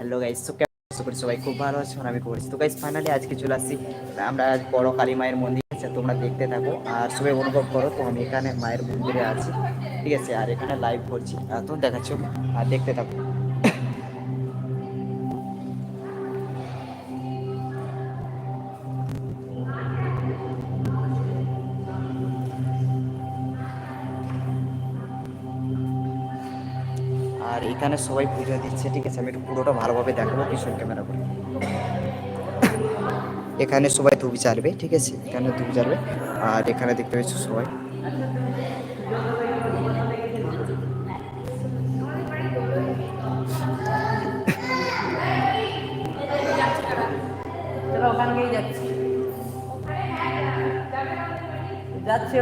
Hello guys তো কেমন করি সবাই খুব ভালো আছো আর আমি করেছি তো গাইস ফাইনালি আজকে চলে আসছি। আমরা আজ বড় কালী মায়ের মন্দির আছে, তোমরা দেখতে থাকো। আর সবাই অনুভব করো, তো আমি এখানে মায়ের মন্দিরে আছি। ঠিক আছে, আর এখানে লাইভ করছি। তো দেখাচ্ছ, আর দেখতে থাকো। আর এখানে সবাই পুজো দিচ্ছে, ঠিক আছে? আমি একটু পুরোটা ভালোভাবে দেখাবো, পিছন ক্যামেরা করে। এখানে সবাই ধূপ জ্বালবে, ঠিক আছে? এখানে ধূপ জ্বালবে, আর এখানে দেখতে পাচ্ছ সবাই। যাচ্ছি। যাচ্ছি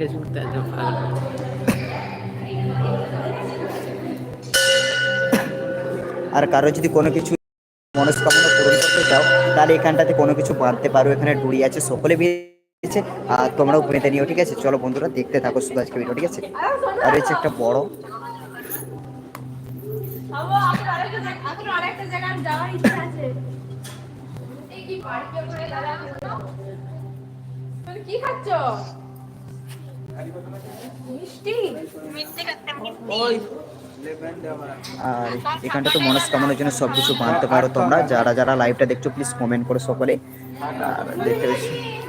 ফেসবুকটা একদম ভালো আর কারও যদি কোনো কিছু মনস্কামনা পূরণ করতে চাও তাহলে এখানটাতে কোনো কিছু বাঁধতে পারো এখানে ডুড়ি আছে সকলে বেরিয়েছে আর তোমরাও বেঁধে নিও ঠিক আছে? চলো বন্ধুরা দেখতে থাকো শুধু আজকে ভিডিও ঠিক আছে? আর রয়েছে একটা বড় কি খাচ্ছ? আর এখানটা তো মনস্কামনার জন্য সব কিছু বাঁধতে পারো তোমরা। যারা যারা লাইভটা দেখছ প্লিজ কমেন্ট করো সকলে। আর দেখতে থেকে-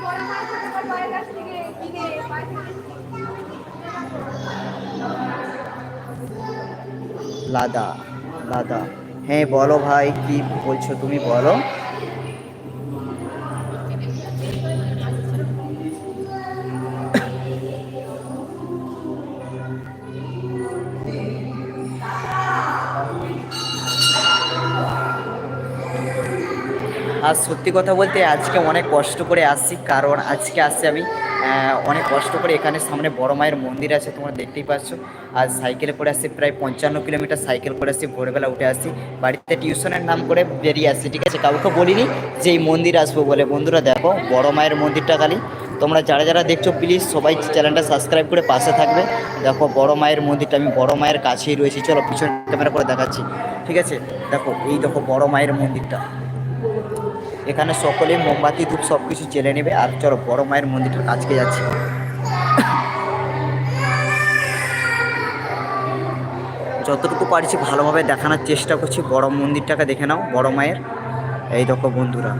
লাদা লাদা। হ্যাঁ বলো ভাই কি বলছো তুমি? বলো। আর সত্যি কথা বলতে আজকে অনেক কষ্ট করে আসছি, কারণ আজকে আসছি আমি অনেক কষ্ট করে এখানে সামনে বড় মায়ের মন্দির আছে, তোমরা দেখতেই পাচ্ছ। আর সাইকেলে করে আসছি, প্রায় পঞ্চান্ন কিলোমিটার সাইকেল করে আসছি, ভোরবেলা উঠে আসছি। বাড়িতে টিউশনের নাম করে বেরিয়ে আসছি, ঠিক আছে? কাউকে বলিনি যে এই মন্দির আসব বলে। বন্ধুরা, দেখো, বড় মায়ের মন্দিরটা খালি। তোমরা যারা যারা দেখছ প্লিজ সবাই চ্যানেলটা সাবস্ক্রাইব করে পাশে থাকবে। দেখো, বড় মায়ের মন্দিরটা, আমি বড় মায়ের কাছেই রয়েছি। চলো পিছনে ক্যামেরা করে দেখাচ্ছি। ঠিক আছে? দেখো, এই দেখো, বড় মায়ের মন্দিরটা। এখানে সকলে মোমবাতি, ধূপ সব কিছু জেলে নেবে। আর চলো, বড় মায়ের মন্দিরটার কাছকে যাচ্ছি। যতটুকু পারছি ভালোভাবে দেখানোর চেষ্টা করছি। বড় মন্দিরটাকে দেখে নাও, বড় মায়ের। এই দেখো বন্ধুরা।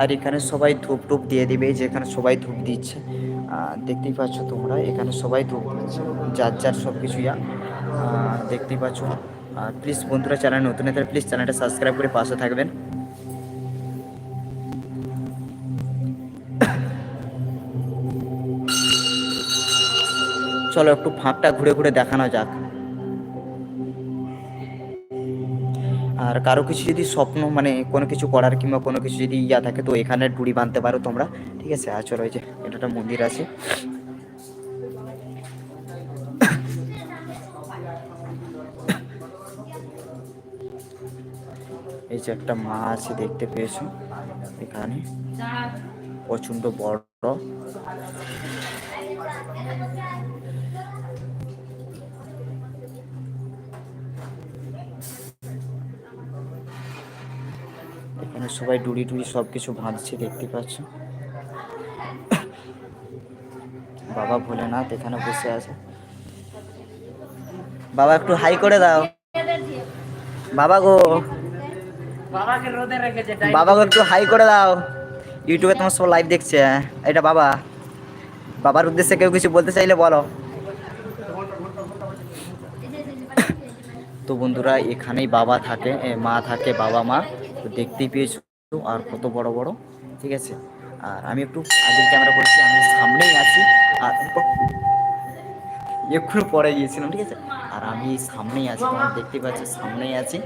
আর এখানে সবাই ধূপ টুপ দিয়ে দিবে, যেখানে সবাই ধূপ দিচ্ছে। দেখতেই পাচ্ছ তোমরা, এখানে সবাই ধূপ যার যার সব কিছুই দেখতেই পাচ্ছ। আর প্লিজ বন্ধুরা চ্যানেল নতুন এদের প্লিজ চ্যানেলটা সাবস্ক্রাইব করে পাশে থাকবেন। চলো একটু ফাঁকটা ঘুরে ঘুরে দেখানো যাক। আর কারও কিছু যদি স্বপ্ন মানে কোনো কিছু করার কিংবা কোনো কিছু যদি ইয়া থাকে, তো এখানে ডুড়ি বাঁধতে পারো তোমরা। ঠিক আছে? আর চলো এই যে এটা একটা মন্দির আছে। এই যে একটা মা আছে, দেখতে পেয়েছ? এখানে। প্রচণ্ড বড়। সবাই ডুড়ি টুড়ি সব কিছু বাঁধছে দেখতে পাচ্ছ। বাবা ভোলেনাথ এখানে বসে আছে। বাবা একটু হাই করে দাও। বাবা গো। বাবাকে রোদে রেখেছে বাবা গো একটু হাই করে দাও। ইউটিউবে তোমার সব লাইভ দেখছে। এটা বাবা। বাবার উদ্দেশ্যে কেউ কিছু বলতে চাইলে বলো। তো বন্ধুরা এখানেই বাবা থাকে মা থাকে বাবা মা। দেখতেই পেয়েছ আর কত বড় বড়, ঠিক আছে? আর আমি একটু আগের ক্যামেরা করছি, আমি সামনেই আছি। আর এক্ষুনি পরে গিয়েছিলাম, ঠিক আছে? আর আমি সামনেই আছি, তোমরা দেখতে পাচ্ছ, সামনেই আছি,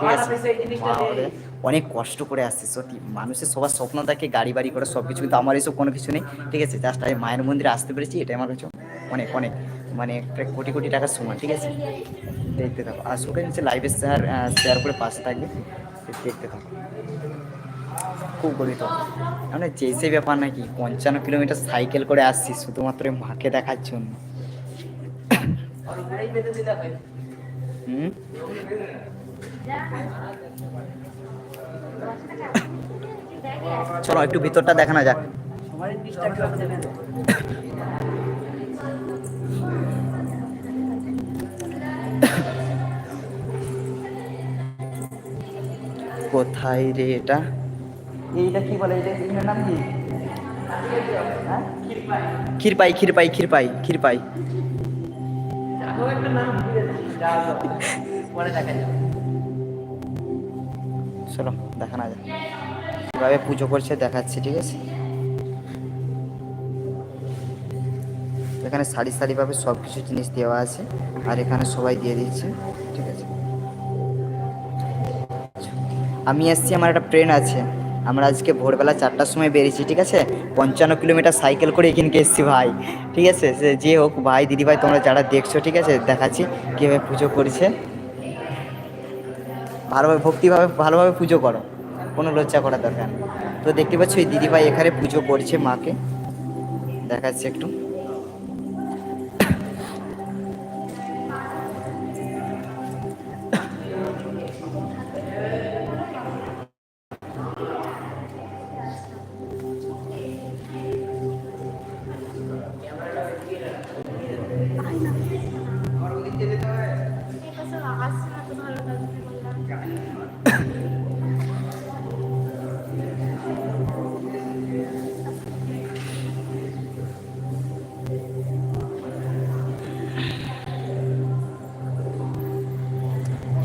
ঠিক আছে? অনেক কষ্ট করে আসছে, সত্যি। মানুষের সবার স্বপ্ন থাকে গাড়ি বাড়ি করে সব কিছু কিন্তু আমার এসব কোনো কিছু নেই, ঠিক আছে? জাস্ট আমি মায়ের মন্দিরে আসতে পেরেছি, এটাই আমার কাছে অনেক অনেক মানে প্রায় কোটি কোটি টাকার সমান ঠিক আছে? দেখতে থাকো। আর ওটা নিচে লাইভে শেয়ার শেয়ার করে পাশে থাকবে। দেখতে থাকো। খুব গরিত মানে যে সেই ব্যাপার নাকি পঞ্চান্ন কিলোমিটার সাইকেল করে আসছি, শুধুমাত্র মাকে দেখার জন্য। হুম? চলো একটু ভিতরটা দেখানো যাক। কোথায় রে এটা? এইটা কি বলে? এটা এটার নাম কি? হ্যাঁ? ক্ষীরপাই ক্ষীরপাই ক্ষীরপাই ক্ষীরপাই। পরে দেখা যাবে চলো দেখানো কীভাবে পুজো করছে দেখাচ্ছি ঠিক আছে? এখানে সারি সারিভাবে সব কিছু জিনিস দেওয়া আছে আর এখানে সবাই দিয়ে দিচ্ছে ঠিক আছে? আমি এসছি, আমার একটা ট্রেন আছে। আমরা আজকে ভোরবেলা চারটার সময় বেরিয়েছি, ঠিক আছে? পঞ্চান্ন কিলোমিটার সাইকেল করে এখানকে এসছি ভাই, ঠিক আছে? সে যে হোক, ভাই, দিদি ভাই, তোমরা যারা দেখছ, ঠিক আছে? দেখাচ্ছি কীভাবে পুজো করছে। ভালোভাবে, ভক্তিভাবে, ভালোভাবে পুজো করো, কোনো লজ্জা করার দরকার তো দেখতে পাচ্ছ, এই দিদিভাই এখানে পুজো করছে মাকে। দেখাচ্ছে একটু।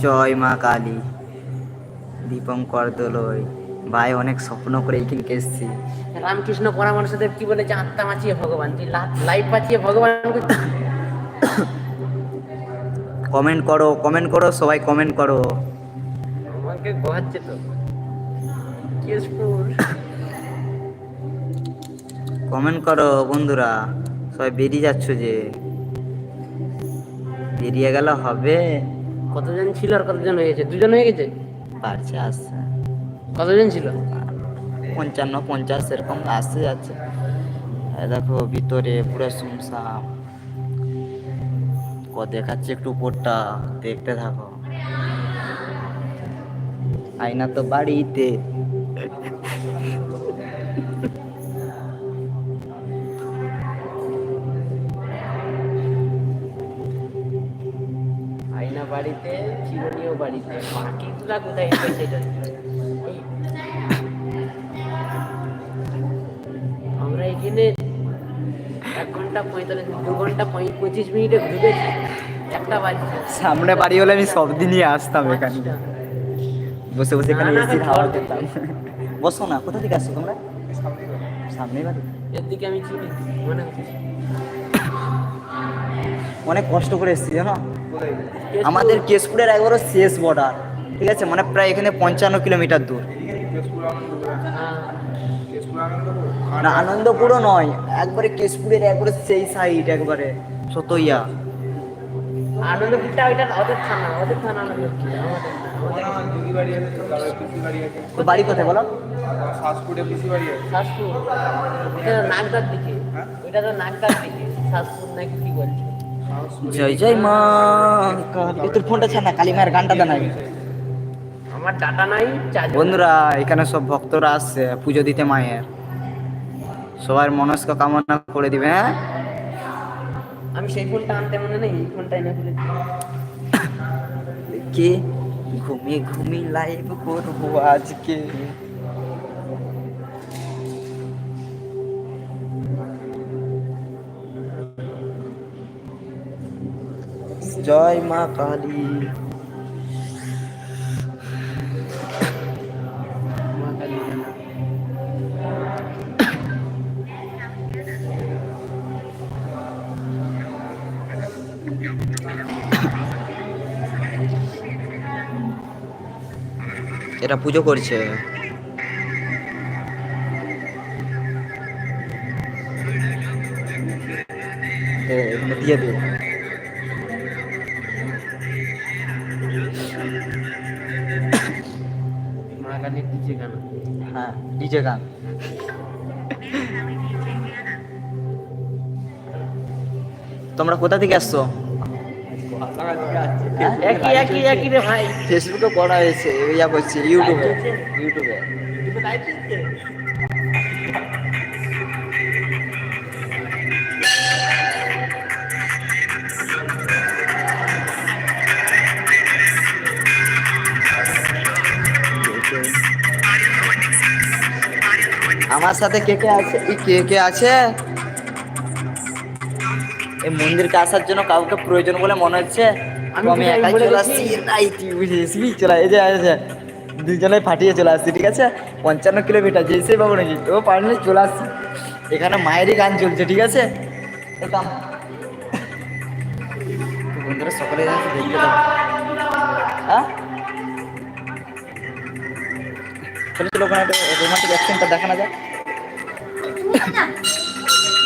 জয় মা কালী। দীপঙ্কর দোলই। ভাই অনেক স্বপ্ন করে এইখানকে এসেছি। রামকৃষ্ণ পরামর্শদেব কি বলেছে? আত্মা বাঁচিয়ে ভগবান তুই লাইফ বাঁচিয়ে ভগবান কমেন্ট করো কমেন্ট করো সবাই কমেন্ট করো। আমাকে গোহাচ্ছে তো। কেশপুর। কমেন্ট করো বন্ধুরা। সবাই বেরিয়ে যাচ্ছ যে। বেরিয়ে গেলে হবে। কতজন ছিল আর কতজন হয়ে গেছে? দুজন হয়ে গেছে? পারছে আসছে। কতজন ছিল? পঞ্চান্ন পঞ্চাশ এরকম আসতে যাচ্ছে। এই দেখো ভিতরে পুরো শুনশান ক দেখাচ্ছে একটু উপরটা দেখতে থাকো। আয়না তো বাড়িতে। বাড়িতে বাকিগুলা কোথায় সেটা আমরা এখানে এক ঘণ্টা পঁয়তাল্লিশ দু ঘণ্টা পঁচিশ মিনিটে ঘুরেছি একটা বাড়ি সামনে বাড়ি হলে আমি সব দিনই আসতাম এখানে। বসে বসে এখানে হাওয়া ঘর খেতাম বসো না কোথা থেকে আসছো তোমরা? সামনে বাড়ি। এর দিকে আমি চিনি মনে হচ্ছে। অনেক কষ্ট করে এসেছি জানো? আমাদের কেশপুরের একবারও শেষ বর্ডার ঠিক আছে? মানে প্রায় এখানে পঞ্চান্ন কিলোমিটার দূর। হ্যাঁ, না আনন্দপুরও নয় একবারে কেশপুরের একবারে সেই সাইড একবারে সতইয়া। আনন্দপুরটা ওইটা ওদের থানা ওদের থানা তো বাড়ি কোথায় বলো? শাসপুর। ওটা নাগদার দিকে। ওইটা তো নাগদার দিকে শাসপুর নাকি কি বলছে? জয় জয় মা। তোর ফোনটা ছাড় না কালী মায়ের গানটা জানাই আমার ডাটা নাই বন্ধুরা এখানে সব ভক্তরা আসছে পুজো দিতে মায়ের। সবার মনস্ক কামনা করে দিবে হ্যাঁ? আমি সেই ফোনটা আনতে মনে নেই এই ফোনটাই না খুলে কি ঘুমি ঘুমি লাইভ করব আজকে? জয় মা কালী। এরা পুজো করছে। হ্যাঁ, দিয়ে দিয়ে হ্যাঁ ডিজে গান। তোমরা কোথা থেকে আসছো? হ্যাঁ? একই একই একই রে ভাই। ফেসবুকে পড়া হয়েছে ইয়া বলছি ইউটিউবে ইউটিউবে আমার সাথে কে কে আছে? এই কে কে আছে? এই মন্দিরকে আসার জন্য কাউকে প্রয়োজন বলে মনে হচ্ছে? আমি একাই চলে? আসছি। নাই তুই বুঝে আসবি চলে এই যে যে দুজনে ফাটিয়ে চলে আসছি ঠিক আছে? পঞ্চান্ন কিলোমিটার যেসে বাবু নাকি ও পারলে চলে আসছি। এখানে মায়েরই গান চলছে ঠিক আছে? বন্ধুরা সকলে যাচ্ছে দেখতে হ্যাঁ? চলো চলো ওখানে একটা রোমান্টিক অ্যাকশনটা দেখানো যায় 감사 합.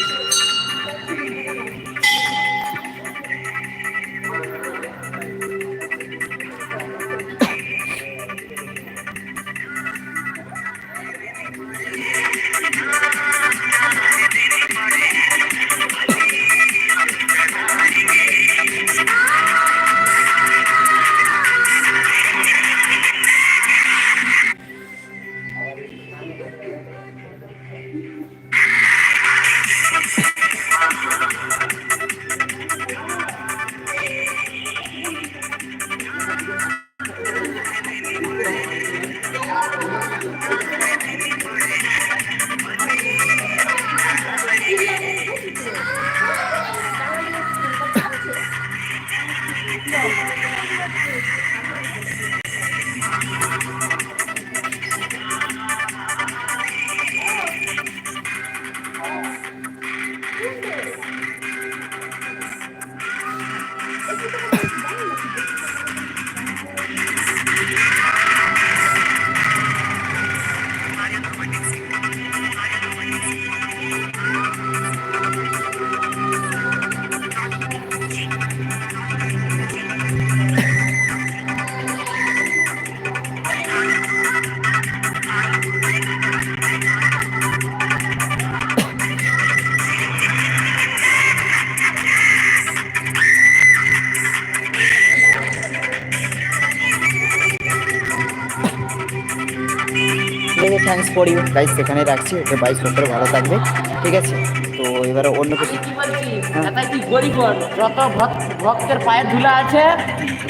ফর ইউ গাইস সেখানে রাখছি ওকে বাইশ বছর ভালো থাকবে। ঠিক আছে? তো এবারে অন্য কিছু কি গরিব। যত ভক- ভক্তের পায়ে ধুলা আছে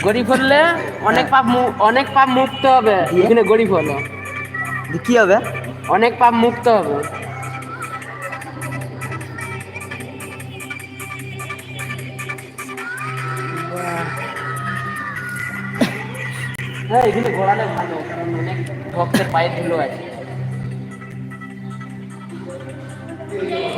গরিব হলে অনেক পাপ অনেক পাপ মুক্ত হবে। এখানে গরিব হলো। কি হবে? অনেক পাপ মুক্ত হবে। হ্যাঁ এখানে ঘোরালে ভালো। কারণ অনেক ভক্তের পায়ে ধুলো আছে।